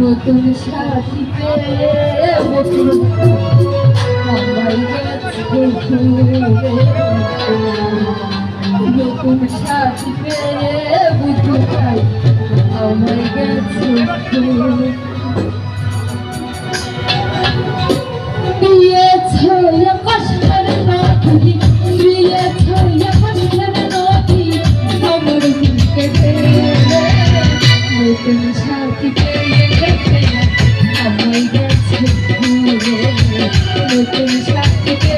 নতুন সাথীতে বসুন আমার নতুন সাথীতে বুঝু খাই আমার গেছে দিয়েছে কষ্ট নতুন সাথী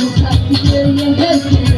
you have to carry and.